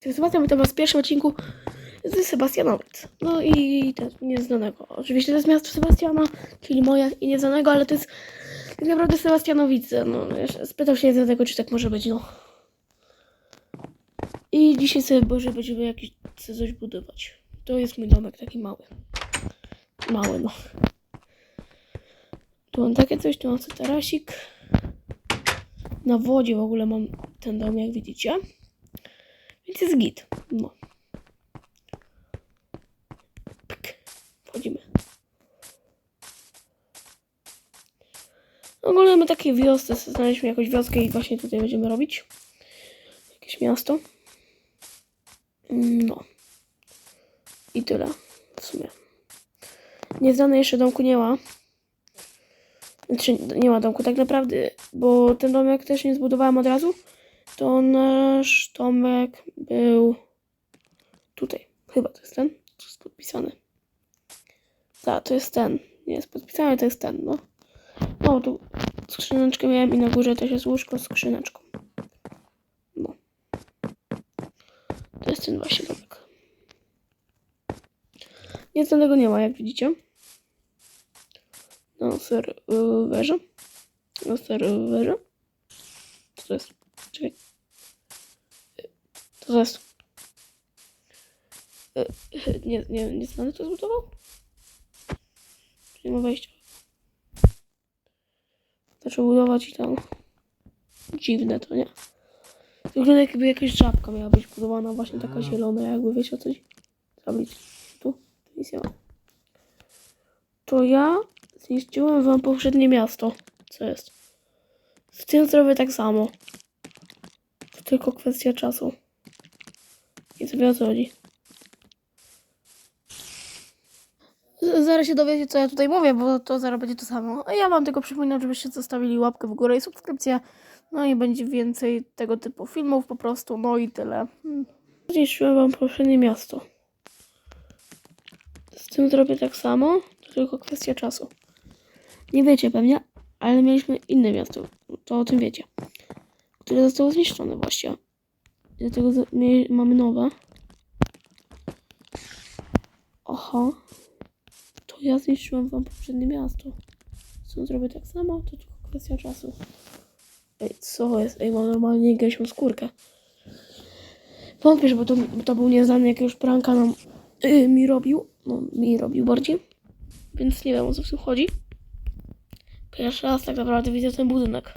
Sebastian, witam was w pierwszym odcinku z Sebastianowic. No i też nieznanego. Oczywiście to jest miasto Sebastiana, czyli moje i nieznanego, ale to jest tak naprawdę Sebastianowice. No, spytał się nieznanego, czy tak może być, no. I dzisiaj sobie Boże będziemy jakiś coś budować. To jest mój domek taki mały. Mały, no. Tu mam takie coś, tu mam sobie tarasik. Na wodzie w ogóle mam ten dom, jak widzicie. Więc jest git. No. Pyk. Wchodzimy. Ogólnie mamy takie wiosce. Znaleźliśmy jakąś wioskę i właśnie tutaj będziemy robić. Jakieś miasto. No. I tyle. W sumie. Nieznane jeszcze domku nie ma. Znaczy, nie ma domku tak naprawdę, bo ten domek też nie zbudowałem od razu. To nasz domek był tutaj. Chyba to jest ten. To jest podpisany. Tak, to jest ten. Nie jest podpisany, to jest ten, no. No, tu skrzyneczkę miałem i na górze też jest łóżko z skrzyneczką. No. To jest ten właśnie domek. Nic tego nie ma, jak widzicie. No, serwerze. Na serwerze. Co to jest? Czekaj. Co to jest? E, Nie, nie, nie znany to zbudował? Nie ma wejścia. Zaczął budować i tam. Dziwne to, nie? Wygląda jakby jakaś żabka miała być budowana, właśnie taka zielona, jakby wiecie o coś zrobić. Tu, tu nic nie ma. To ja zniszczyłem wam poprzednie miasto. Co jest? Z tym zrobię tak samo. To tylko kwestia czasu. Sobie o co chodzi. Z- Zaraz się dowiecie, co ja tutaj mówię, bo to zaraz będzie to samo. A ja wam tylko przypominam, żebyście zostawili łapkę w górę i subskrypcję. No i będzie więcej tego typu filmów po prostu. No i tyle. Hmm. Zniszczyłem wam poprzednie miasto. Z tym zrobię tak samo. To tylko kwestia czasu. Nie wiecie pewnie, ale mieliśmy inne miasto. To o tym wiecie. Które zostało zniszczone właśnie. Dlatego mie- mamy nowe. Aha. To ja zniszczyłem wam poprzednie miasto. Co zrobię tak samo, to tylko kwestia czasu. Ej, co jest? Ej, mam normalnie gęsią skórkę. Wątpię, bo to, bo to był nieznany jakiegoś pranka nam yy, mi robił. No, mi robił bardziej. Więc nie wiem o co w tym chodzi. Pierwszy raz tak naprawdę widzę ten budynek.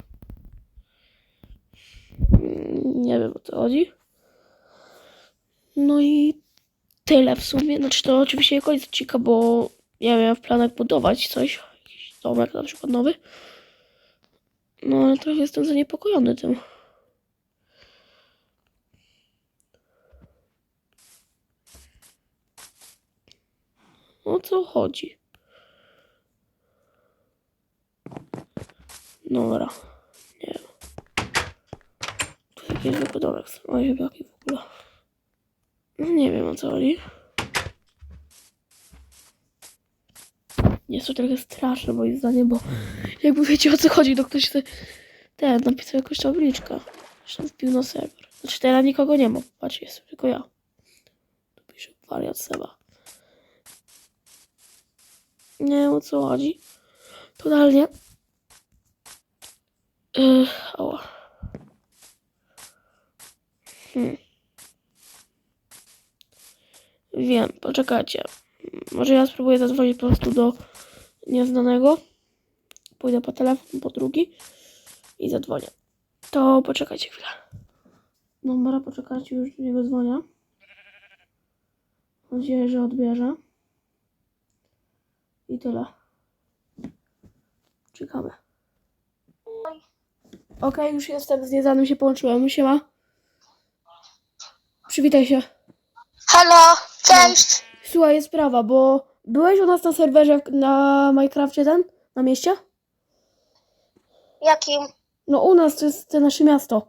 Nie wiem o co chodzi. No i tyle w sumie. Znaczy to oczywiście nie koniec odcinka, bo ja miałem w planach budować coś. Jakiś domek na przykład nowy. No ale trochę jestem zaniepokojony tym. O co chodzi? Dobra. Jakiś zwykły domek. Oj, jaki w ogóle. No, Nie wiem o co chodzi. Jest to trochę straszne moim zdaniem, bo jakby wiecie o co chodzi, to ktoś te, ten napisał jakąś tabliczkę. Zresztą wpił na serwer. Znaczy teraz nikogo nie ma. Patrz, jest tylko ja. Tu pisze wariat Seba. Nie wiem o co chodzi. Totalnie. Yy, ała. Hmm. Wiem, poczekajcie. Może ja spróbuję zadzwonić po prostu do nieznanego. Pójdę po telefon, po drugi i zadzwonię. To poczekajcie chwilę. Dobra, poczekajcie, już do niego dzwonię. Mam nadzieję, że odbierze. I tyle. Czekamy. Okej, już jestem z nieznanym się połączyłem. Siema. Przywitaj się. Halo, cześć. Słuchaj, jest sprawa, bo byłeś u nas na serwerze w- na Minecrafcie ten? Na mieście? Jakim? No u nas to jest to nasze miasto.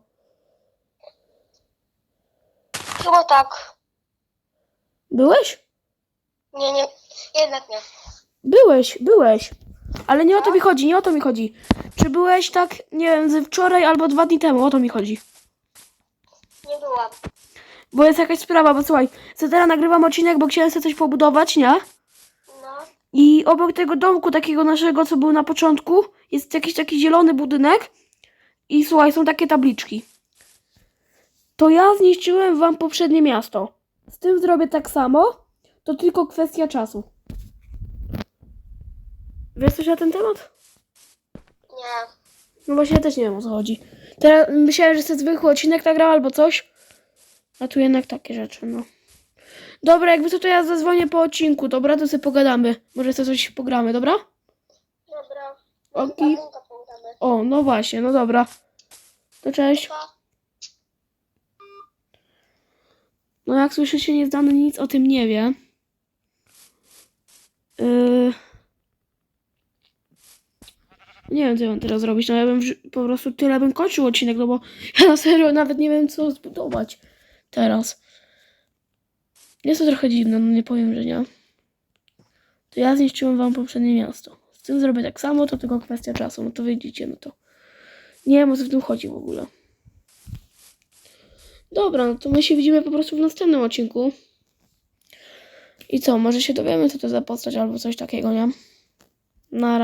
Chyba tak. Byłeś? Nie, nie, jednak nie. Byłeś, byłeś. Ale nie o to mi chodzi, nie o to mi chodzi. Czy byłeś tak, nie wiem, ze wczoraj albo dwa dni temu, o to mi chodzi. Nie byłam. Bo jest jakaś sprawa, bo słuchaj, co teraz nagrywam odcinek, bo chciałem sobie coś pobudować, nie? No. I obok tego domku takiego naszego, co był na początku, jest jakiś taki zielony budynek. I słuchaj, są takie tabliczki. To ja zniszczyłem wam poprzednie miasto. Z tym zrobię tak samo. To tylko kwestia czasu. Wiesz coś na ten temat? Nie. No właśnie ja też nie wiem o co chodzi. Teraz myślałem, że sobie zwykły odcinek nagrał albo coś. A tu jednak takie rzeczy, no. Dobra, jakby co to ja zadzwonię po odcinku, dobra? To sobie pogadamy. Może sobie coś pogramy, dobra? Dobra. Okej. O, no właśnie, no dobra. To cześć. No jak słyszycie, nieznany nic o tym nie wie. Yy... Nie wiem, co ja mam teraz zrobić. No ja bym po prostu tyle bym kończył odcinek, no bo ja na serio nawet nie wiem, co zbudować teraz. Jest to trochę dziwne, no nie powiem, że nie. To ja zniszczyłem wam poprzednie miasto. Z tym zrobię tak samo, to tylko kwestia czasu. No to widzicie, no to... Nie wiem, o co w tym chodzi w ogóle. Dobra, no to my się widzimy po prostu w następnym odcinku. I co, może się dowiemy, co to za postać albo coś takiego, nie? Nara.